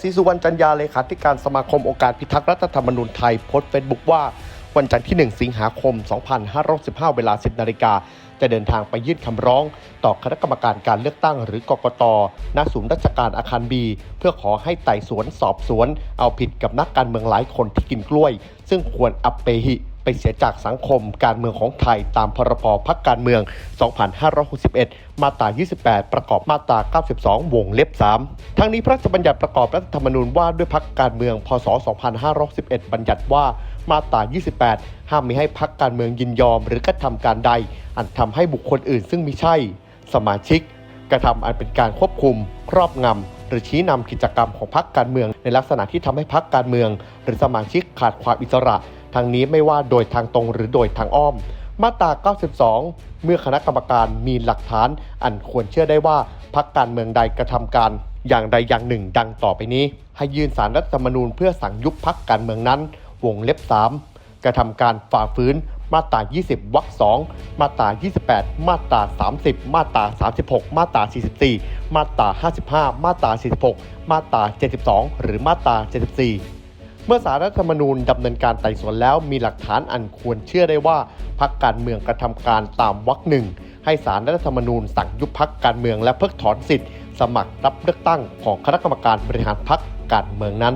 ศรีสุวรรณจันยาเลขาธิการสมาคมองค์การพิทักษ์รัฐธรรมนูญไทยโพสต์เฟซบุ๊กว่า วันจันทร์ที่ 1 สิงหาคม 2515 เวลา 10 นาฬิกา จะเดินทางไปยื่นคำร้อง ต่อคณะกรรมการการเลือกตั้งหรือกกตณศูนย์ราชการอาคารบี เพื่อขอให้ไต่สวนสอบสวน เอาผิดกับนักการเมืองหลายคนที่กินกล้วย ซึ่งควรอัปเปหิ ไปเสียจากสังคมการเมืองของไทยตามพรบพักการเมือง 2561 มาตรา 28 ประกอบมาตรา 92 วงเล็บ 3 ทั้งนี้พระราชบัญญัติประกอบรัฐธรรมนูญว่าด้วยพักการเมือง พศ 2511 บัญญัติว่ามาตรา 28 ห้ามมิให้พักการเมืองยินยอม หรือกระทำการใด อันทำให้บุคคลอื่นซึ่งมิใช่ สมาชิก กระทำอันเป็นการควบคุม ครอบงำหรือชี้นำกิจกรรมของพรรคการเมือง ในลักษณะที่ทำให้พรรคการเมือง หรือสมาชิกขาดความอิสระ ทางนี้ไม่ว่าโดยทางตรงหรือโดยทางอ้อม มาตรา 92 เมื่อคณะกรรมการมีหลักฐาน อันควรเชื่อได้ว่าพรรคการเมืองใดกระทำการ อย่างใดอย่างหนึ่ง ดังต่อไปนี้ ให้ยื่นสารรัฐธรรมนูญเพื่อสั่งยุบพรรคการเมืองนั้น วงเล็บ 3 กระทำการฝ่าฝืนมาตรา 20 วรรค 2 มาตรา 28 มาตรา 30 มาตรา 36 มาตรา 44 มาตรา 55 มาตรา 46 มาตรา 72 หรือมาตรา 74 เมื่อสารรัฐธรรมนูญดำเนินการไต่สวนแล้วมีหลักฐานอันควรเชื่อได้ว่าพักการเมืองกระทำการตามวรรคหนึ่งให้สารรัฐธรรมนูญสั่งยุบพักการเมืองและเพิกถอนสิทธิ์ สมัครรับเลือกตั้งของคณะกรรมการบริหารพักการเมืองนั้น